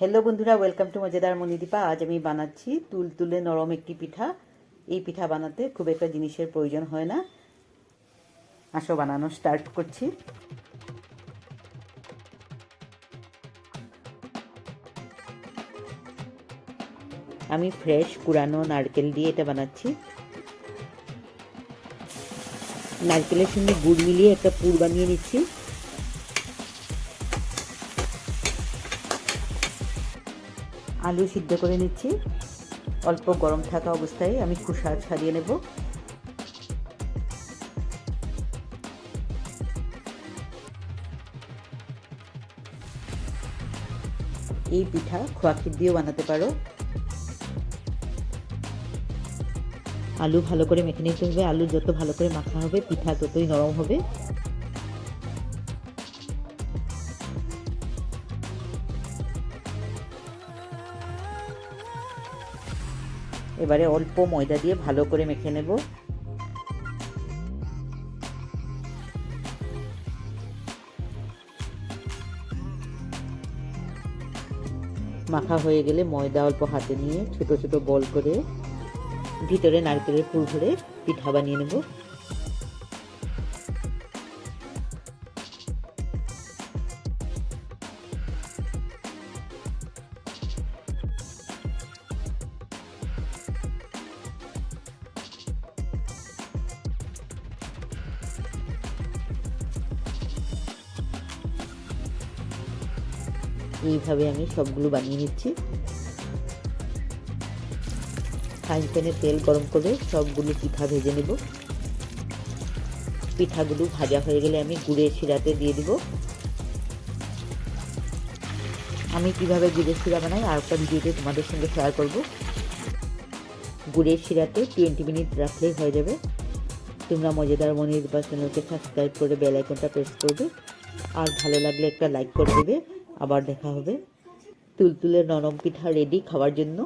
Hello বন্ধুরা welcome to মজেদার Manidipa আজ আমি বানাচ্ছি তুল তুলে নরম একটি পিঠা। এই পিঠা বানাতে খুব একটা জিনিসের প্রয়োজন হয় না। আসো, বানানো স্টার্ট করছি। আমি ফ্রেশ কুড়ানো নারকেল দিয়ে এটা বানাচ্ছি। নারকেলের সঙ্গে গুড় মিলিয়ে একটা পুর বানিয়ে নিচ্ছি। আলু সিদ্ধ করে নিচ্ছি। অল্প গরম থাকা অবস্থায় আমি খোসা ছাড়িয়ে নেব। এই পিঠা খোয়া ক্ষীর দিয়েও বানাতে পারো। আলু ভালো করে মেখে নিতে হবে। আলু যত ভালো করে মাখা হবে, পিঠা ততই নরম হবে। এবারে অল্প ময়দা দিয়ে ভালো করে মেখে নেব। মাখা হয়ে গেলে ময়দা অল্প হাতে নিয়ে ছোট ছোট বল করে ভিতরে নারকেলের ফুল ভরে পিঠা বানিয়ে নেব। এইভাবে আমি সবগুলো বানিয়ে নিচ্ছি। ফ্রাইং প্যানে তেল গরম করে সবগুলো পিঠা ভেজে নেব। পিঠাগুলো ভাজা হয়ে গেলে আমি গুড়ের শিরাতে দিয়ে দিব। আমি কীভাবে গুড়ের শিরা বানাই আর একটা ভিডিওতে তোমাদের সঙ্গে শেয়ার করব। গুড়ের শিরাতে টোয়েন্টি মিনিট রাখলেই হয়ে যাবে। তোমরা মজাদার মনির বা চ্যানেলকে সাবস্ক্রাইব করে বেল আইকনটা প্রেস করবে। আর ভালো লাগলে একটা লাইক করে দেবে। আবার দেখা হবে। তুলতুলে নরম পিঠা রেডি খাওয়ার জন্য।